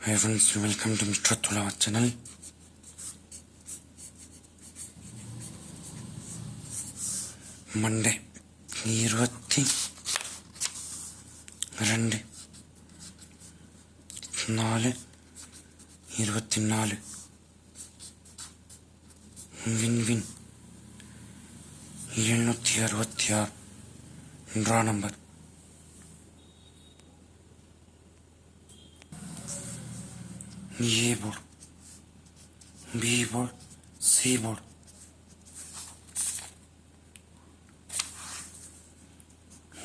Hi friends welcome to mister Tulawa channel Monday இருபத்தி ரெண்டு நாலு இருபத்தி நாலு வின்வின் எழுநூற்றி அறுபத்தி ஆறு draw number A board B board C board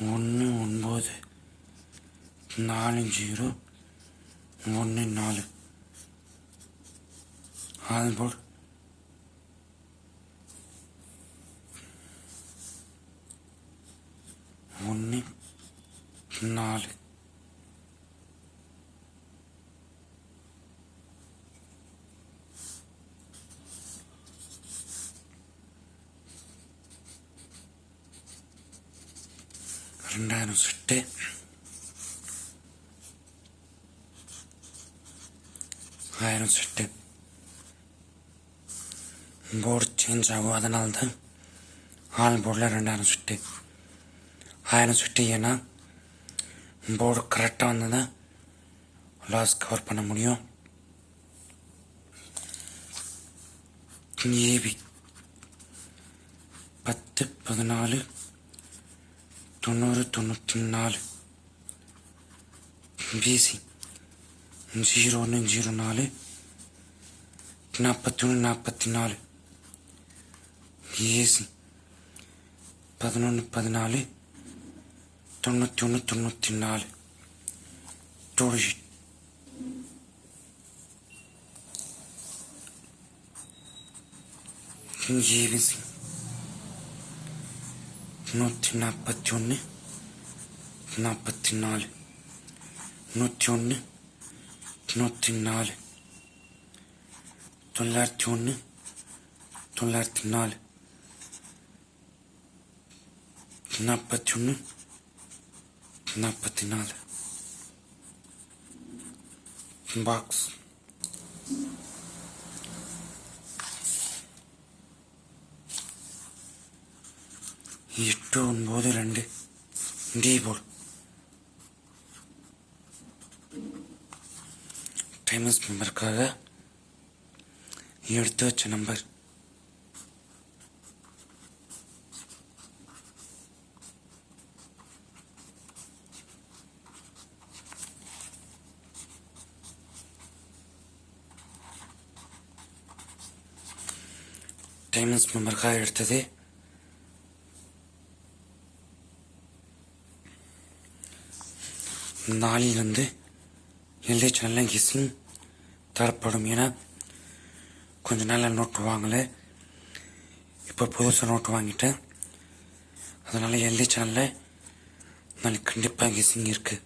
ஒன்று ஒன்பது. நாலு ஜீரோ. ஒன்று நாலு. ஆல்போர்ட் ஒன்று நாலு. ரெண்டாயிரம் செட்டு ஆயிரம் செட்டு போர்டு சேஞ்ச் ஆகும் அதனால தான் ஆல் போர்டில் ரெண்டாயிரம் செட்டு ஆயிரம் செட்டு ஏன்னா போர்டு கரெக்டாக வந்தால் தான் லாஸ் கவர் பண்ண முடியும் ஏபி பத்து பதினாலு தொண்ணூறு தொண்ணூற்றி நாலு. பிசி ஜீரோ ஒன்று ஜீரோ நாலு. நாற்பத்தி ஒன்று நாற்பத்தி நாலு ஏசி பதினொன்று பதினாலு. தொண்ணூற்றி ஒன்று தொண்ணூற்றி நாலு தொழில் ஏபிசி நூற்றி நாற்பத்தி ஒன்று நாற்பத்தி நாலு நூற்றி ஒன்று நூற்றி நாலு தொள்ளாயிரத்தி ஒன்று தொள்ளாயிரத்தி நாலு நாற்பத்தி ஒன்று நாற்பத்தி நாலு பாக்ஸ் எட்டு ஒன்பது ரெண்டு டி போர்டு டைமஸ் மெம்பருக்காக எடுத்து வச்ச நம்பர் டைமஸ் மெம்பருக்காக எடுத்தது நாளிலிருந்து எல்லை சேனலில் கிஸ்ஸிங் தரப்படும் என கொஞ்ச நாளில் நோட்டு வாங்கலை. இப்போ புதுசாக நோட்டு வாங்கிட்டேன். அதனால் எல்லை சேனலில் நாளைக்கு கண்டிப்பாக கிஸ்ஸிங் இருக்குது